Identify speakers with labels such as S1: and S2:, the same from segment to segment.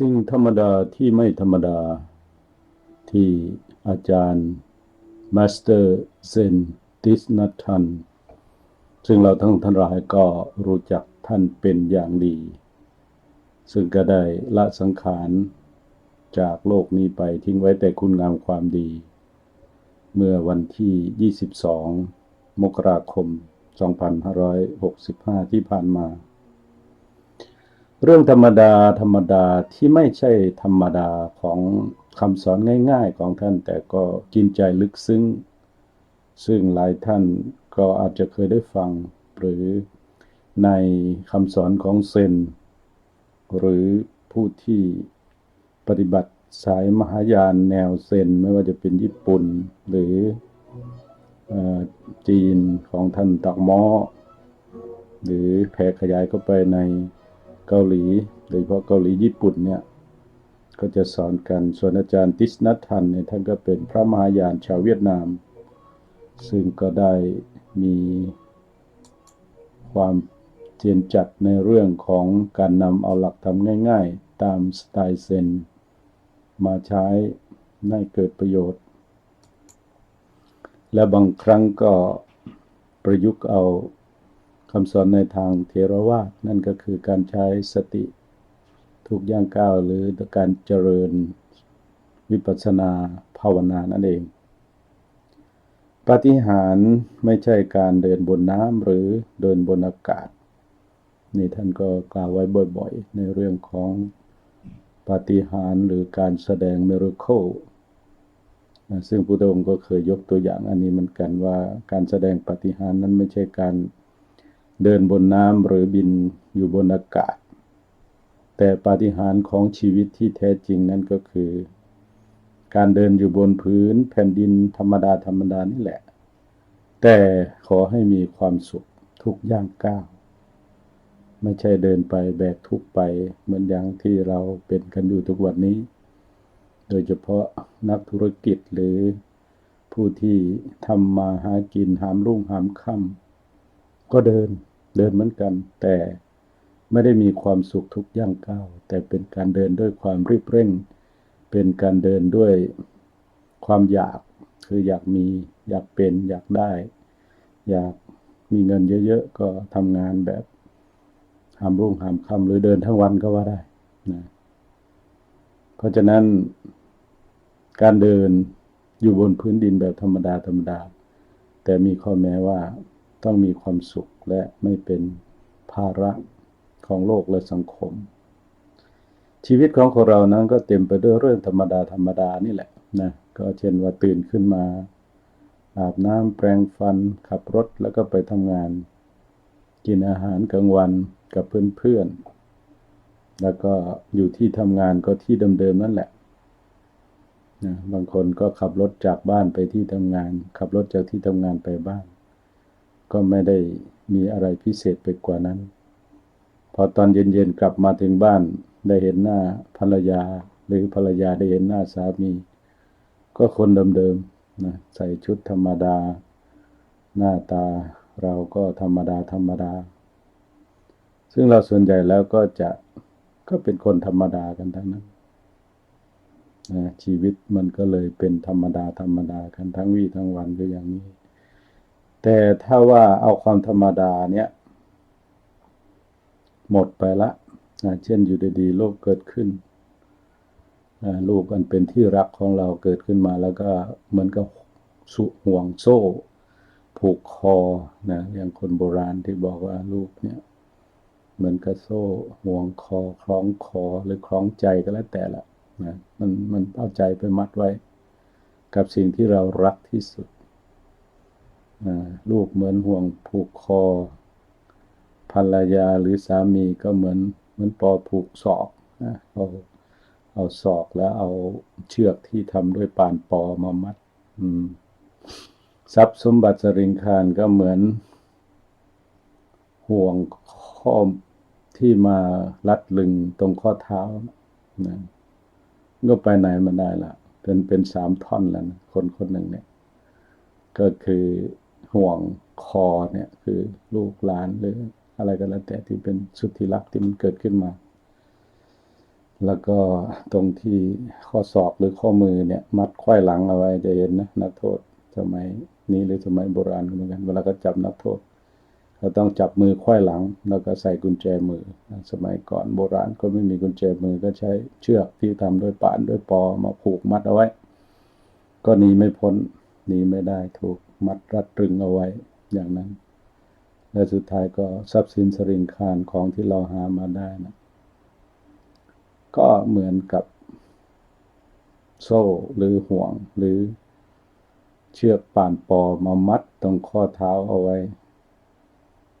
S1: สิ่งธรรมดาที่ไม่ธรรมดา ที่อาจารย์มาสเตอร์เซนติสนัทัน ซึ่งเราทั้งท่านหลายก็รู้จักท่านเป็นอย่างดี ซึ่งก็ได้ละสังขารจากโลกนี้ไปทิ้งไว้แต่คุณงามความดี เมื่อวันที่ 22 มกราคม 2565 ที่ผ่านมา เรื่องธรรมดาธรรมดาที่ไม่ใช่ธรรมดาของคำสอนง่ายๆของท่าน แต่ก็กินใจลึกซึ้ง ซึ่งหลายท่านก็อาจจะเคยได้ฟัง หรือในคำสอนของเซน หรือผู้ที่ปฏิบัติสายมหายานแนวเซน ไม่ว่าจะเป็นญี่ปุ่น หรืออจีนของท่านตักมอหรือแผ่ขยายเข้าไปใน เกาหลี โดยเฉพาะเกาหลีญี่ปุ่นเนี่ยก็จะสอนกัน ส่วนอาจารย์ติสนัททันเนี่ยท่านก็เป็นพระมหายานชาวเวียดนาม ซึ่งก็ได้มีความเจียนจัดในเรื่องของการนำเอาหลักธรรมง่าย ๆ ตามสไตล์เซน มาใช้ให้เกิดประโยชน์ และบางครั้งก็ประยุกต์เอา คำสอนในทางเทรวาสนั่นก็คือการใช้สติทุกย่างก้าวหรือการเจริญวิปัสสนาภาวนานั่นเองปาฏิหารไม่ใช่การเดินบนน้ำหรือเดินบนอากาศ นี่ท่านก็กล่าวไว้บ่อยๆ ในเรื่องของปาฏิหาริย์หรือการแสดง miracle นะซึ่งพุทธองค์ก็เคยยกตัวอย่างอันนี้เหมือนกันว่าการแสดงปาฏิหาริย์นั้นไม่ใช่การ เดินบนน้ำหรือบินอยู่บนอากาศ แต่ปาฏิหาริย์ของชีวิตที่แท้จริงนั่นก็คือ การเดินอยู่บนพื้นแผ่นดินธรรมดาธรรมดานี่แหละ แต่ขอให้มีความสุขทุกย่างก้าวไม่ใช่เดินไปแบกทุกไปเหมือนอย่างที่เราเป็นกันอยู่ทุกวันนี้ โดยเฉพาะนักธุรกิจหรือผู้ที่ทำมาหากินหามรุ่งหามค่ำก็เดิน เดินเหมือนกัน แต่ไม่ได้มีความสุขทุกย่างก้าวแต่เป็นการเดินด้วยความรีบเร่ง เป็นการเดินด้วยความอยากคืออยากมีอยากเป็นอยากได้ อยากมีเงินเยอะๆ ก็ทำงานแบบหามรุ่งหามค่ำหรือเดินทั้งวันก็ว่าได้นะเพราะฉะนั้นการเดินอยู่บนพื้นดินแบบธรรมดาธรรมดา แต่มีข้อแม้ว่า ต้องมีความสุขและไม่เป็นภาระของโลกและสังคม ชีวิตของคนเรานั้นก็เต็มไปด้วยเรื่องธรรมดาธรรมดานี่แหละนะก็เช่นว่าตื่นขึ้นมา อาบน้ำแปรงฟัน ขับรถแล้วก็ไปทำงาน กินอาหารกลางวันกับเพื่อนๆ แล้วก็อยู่ที่ทำงานก็ที่เดิมๆนั่นแหละนะบางคนก็ขับรถจากบ้านไปที่ทำงาน ขับรถจากที่ทำงานไปบ้าน ก็ไม่ได้มีอะไรพิเศษไปกว่านั้น พอตอนเย็นๆกลับมาถึงบ้านได้เห็นหน้าภรรยา หรือภรรยาได้เห็นหน้าสามี ก็คนเดิมๆนะใส่ชุดธรรมดา หน้าตาเราก็ธรรมดาธรรมดา ซึ่งเราส่วนใหญ่แล้วก็จะก็เป็นคนธรรมดากันทั้งนั้นนะชีวิตมันก็เลยเป็นธรรมดาธรรมดากันทั้งวี่ทั้งวันก็อย่างนี้ แต่ถ้าว่าเอาความธรรมดาเนี่ย หมดไปละนะเช่นอยู่ดีๆโลกเกิดขึ้นนะลูกอันเป็นที่รักของเราเกิดขึ้นมาแล้วก็เหมือนกับสุห่วงโซ่ ผูกคอนะอย่างคนโบราณที่บอกว่าลูกเนี่ย เหมือนกับโซ่ห่วงคอคล้องคอหรือคล้องใจก็แล้วแต่ละนะมันมันเอาใจไปมัดไว้ กับสิ่งที่เรารักที่สุด ลูกเหมือนห่วงผูกคอ ภรรยาหรือสามีก็เหมือนเหมือนปอผูกศอกเอาเอาศอกแล้วเอาเชือกที่ทำด้วยปานปอมามัดทรัพย์สมบัติสริงคารก็เหมือน ห่วงข้อที่มาลัดลึงตรงข้อเท้านะก็ไปไหนมาได้ละเป็นเป็นสามท่อนแล้วนะคนคนหนึ่งเนี่ย ก็คือ ห่วงคอเนี่ยคือลูกหลานหรืออะไรก็แล้วแต่ที่เป็นสุดที่รักที่มันเกิดขึ้นมา แล้วก็ตรงที่ข้อศอกหรือข้อมือเนี่ย มัดไขว้หลังเอาไว้จะเห็นนะนักโทษสมัยนี้หรือสมัยโบราณเหมือนกันเวลาก็จับนักโทษเขาต้องจับมือไขว้หลัง แล้วก็ใส่กุญแจมือ สมัยก่อนโบราณก็ไม่มีกุญแจมือก็ใช้เชือกที่ทำด้วยป่านด้วยปอมาผูกมัดเอาไว้ ก็หนีไม่พ้นหนีไม่ได้ถูก มัดรัดตรึงเอาไว้อย่างนั้น และสุดท้ายก็ทรัพย์สินสริงคารของที่เราหามาได้นะก็เหมือนกับโซ่หรือห่วงหรือเชือกป่านปอมามัดตรงข้อเท้าเอาไว้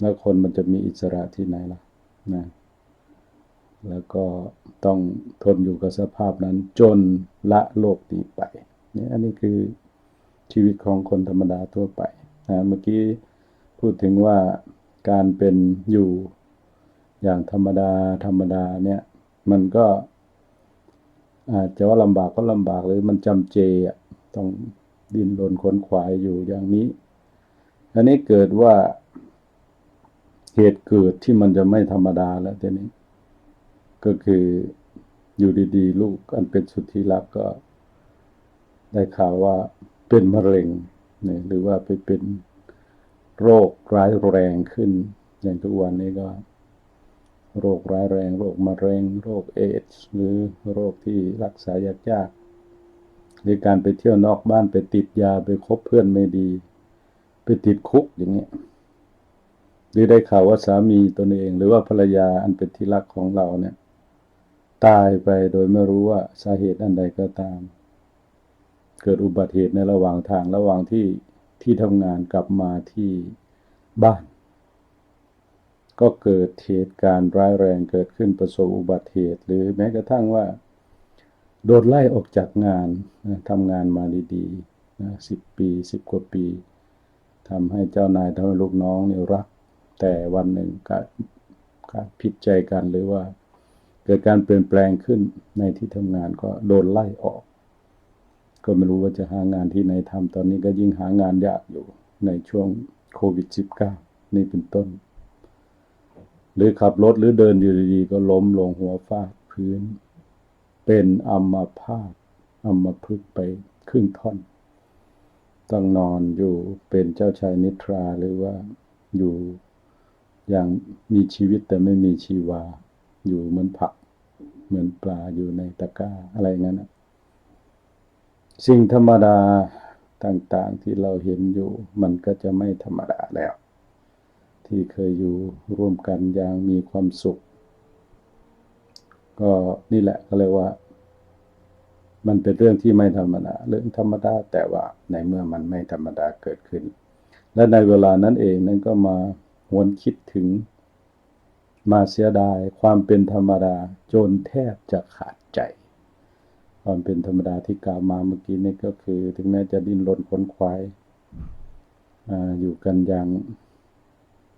S1: แล้วคนมันจะมีอิสระที่ไหนล่ะนะแล้วก็ต้องทนอยู่กับสภาพนั้นจนละโลกนี้ไปนี่อันนี้คือ ชีวิตของคนธรรมดาทั่วไปนะเมื่อกี้พูดถึงว่าการเป็นอยู่อย่างธรรมดาธรรมดาเนี่ยมันก็อาจจะว่าลำบากก็ลำบากหรือมันจำเจอะต้องดิ้นรนขนขวายอยู่อย่างนี้ อันนี้เกิดว่าเหตุเกิดที่มันจะไม่ธรรมดาแล้วทีนี้ ก็คืออยู่ดีๆ ลูกอันเป็นสุดที่รักก็ได้ข่าวว่า เป็นมะเร็งเนี่ยหรือว่าไปเป็นโรคร้ายแรงขึ้น อย่างทุกวันนี้ก็ โรคร้ายแรง โรคมะเร็ง โรคเอดส์หรือโรคที่รักษายากๆหรือการไปเที่ยวนอกบ้านไปติดยาไปคบเพื่อนไม่ดี ไปติดคุกอย่างเงี้ยหรือได้ข่าวว่าสามีตนเอง หรือว่าภรรยาอันเป็นที่รักของเราเนี่ย ตายไปโดยไม่รู้ว่าสาเหตุอันใดก็ตาม เกิดอุบัติเหตุในระหว่างทางระหว่างที่ที่ทำงานกลับมาที่บ้าน ก็เกิดเหตุการณ์ร้ายแรงเกิดขึ้นประสบอุบัติเหตุ หรือแม้กระทั่งว่า โดนไล่ออกจากงานทำงานมาดีๆสิบปีสิบกว่าปีทำให้เจ้านายทำให้ลูกน้องเนี่ยรัก แต่วันหนึ่งการการผิดใจกันหรือว่า เกิดการเปลี่ยนแปลงขึ้นในที่ทำงานก็โดนไล่ออก ก็ไม่รู้ว่าจะหางานที่ไหนทำตอนนี้ก็ยิ่งหางานยากอยู่ในช่วงโควิด -19 นี่เป็นต้น หรือขับรถหรือเดินอยู่ดีๆ ก็ล้มลงหัวฟาดพื้น เป็นอัมพาตอัมพฤกไปครึ่งท่อน ต้องนอนอยู่เป็นเจ้าชายนิทราหรือว่าอยู่อย่างมีชีวิตแต่ไม่มีชีวา อยู่เหมือนผัก เหมือนปลาอยู่ในตะกร้าอะไรงั้นนะ สิ่งธรรมดาต่างๆที่เราเห็นอยู่มันก็จะไม่ธรรมดาแล้ว ที่เคยอยู่ร่วมกันอย่างมีความสุข ก็นี่แหละก็เลยว่า มันเป็นเรื่องที่ไม่ธรรมดาเรื่องธรรมดาแต่ว่าในเมื่อมันไม่ธรรมดาเกิดขึ้น และในเวลานั้นเองนั้นก็มาหวนคิดถึง มาเสียดายความเป็นธรรมดาจนแทบจะขาดใจ ความเป็นธรรมดาที่กล่าวมาเมื่อกี้นี่ก็คือ ถึงแม้จะดิ้นรนค้นควายออยู่กันอย่าง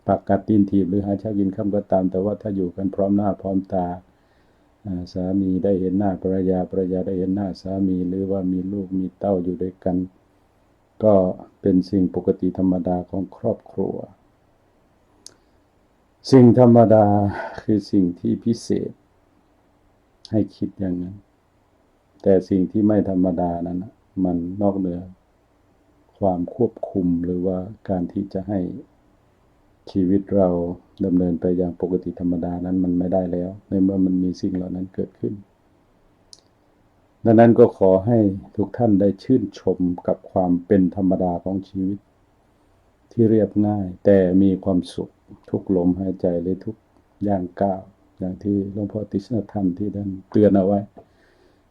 S1: ปากกัดตีนถีบหรือหาเช้ากินข้ามก็ตาม แต่ว่าถ้าอยู่กันพร้อมหน้าพร้อมตาสามีได้เห็นหน้าภรรยาภรรยาได้เห็นหน้าสามีหรือว่ามีลูกมีเต้าอยู่ด้วยกัน ก็เป็นสิ่งปกติธรรมดาของครอบครัว สิ่งธรรมดาคือสิ่งที่พิเศษ ให้คิดอย่างนั้น แต่สิ่งที่ไม่ธรรมดานั้น มันนอกเหนือ ความควบคุมหรือว่าการที่จะให้ชีวิตเราดำเนินไปอย่างปกติธรรมดานั้นมันไม่ได้แล้ว ในเมื่อมันมีสิ่งเหล่านั้นเกิดขึ้น ดังนั้นก็ขอให้ทุกท่านได้ชื่นชมกับความเป็นธรรมดาของชีวิต ที่เรียบง่าย แต่มีความสุขทุกลมหายใจเลยทุกย่างก้าวอย่างที่หลวงพ่อติสนธรรมที่ท่านเตือนเอาไว้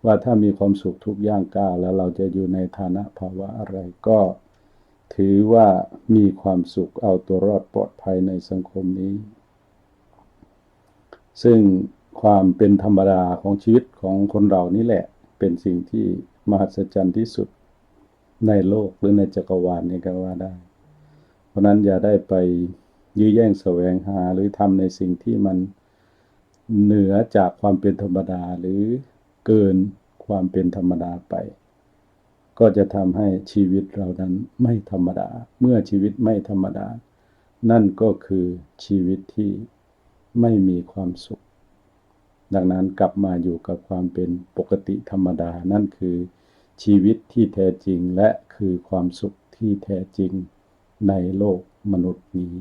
S1: ว่าถ้ามีความสุขทุกย่างก้าวแล้วเราจะอยู่ในฐานะภาวะอะไรก็ถือว่ามีความสุขเอาตัวรอดปลอดภัยในสังคมนี้ ซึ่งความเป็นธรรมดาของชีวิตของคนเรานี่แหละ เป็นสิ่งที่มหัศจรรย์ที่สุดในโลกหรือในจักรวาลนี้ก็ว่าได้ เพราะนั้นอย่าได้ไปยื้อแย่งแสวงหาหรือทำในสิ่งที่มันเหนือจากความเป็นธรรมดาหรือ เกินความเป็นธรรมดาไป ก็จะทำให้ชีวิตเรานั้นไม่ธรรมดา เมื่อชีวิตไม่ธรรมดา นั่นก็คือชีวิตที่ไม่มีความสุข ดังนั้นกลับมาอยู่กับความเป็นปกติธรรมดา นั่นคือชีวิตที่แท้จริงและคือความสุขที่แท้จริงในโลกมนุษย์นี้